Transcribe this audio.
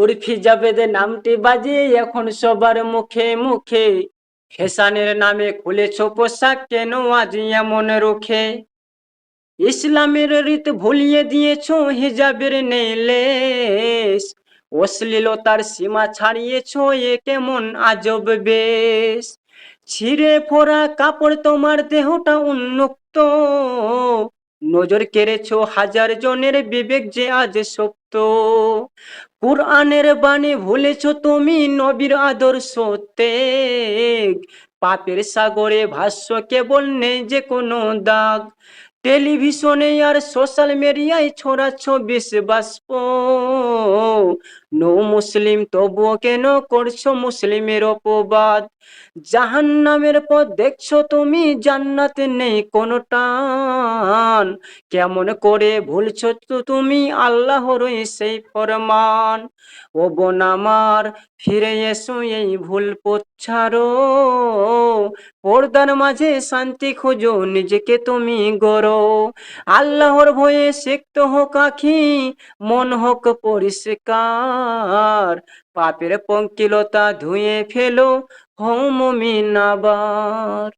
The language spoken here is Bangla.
উর্ফি জাবেদে নামটি বাজে এখন সবার মুখে মুখে। ফ্যাশনের নামে খুলেছ পোশাক কেন আজ এমন রুখে? ইসলামের রীত ভুলিয়ে দিয়েছ হিজাবের নেলেস অশ্লীলতার সীমা ছাড়িয়েছ এ কেমন আজব বেশ। ছিঁড়ে ফোরা কাপড় তোমার দেহটা উন্মুক্ত। নজর কেড়েছ হাজার জনের বিবেক যে আজ সত্য। কুরআনের বাণী ভুলেছ তুমি নবীর আদর্শ ত্যাগ। পাপের সাগরে ভাষ্য কেবল নেই যে কোনো দাগ। টেলিভিশনে আর সোশ্যাল মিডিয়ায় ছড়াচ্ছ বাষ্প। নো মুসলিম, তবুও কেন করছ মুসলিমের অপবাদ? জাহান নামের পথ দেখছ তুমি, জান্নাতে নেই কোনো টান। কেমন করে ভুলছ তো তুমি আল্লাহর সেই ফরমান। ও বোন আমার, ফিরে এসো এই ভুল পথ ছাড়ো। পর্দার মাঝে শান্তি খোঁজো, নিজেকে তুমি গড়ো। আল্লাহর ভয়ে সিক্ত হোক আখি, মন হোক পরিষ্কার। পাপের পঙ্কিলতা ধুয়ে ফেলো হোম মিনাবার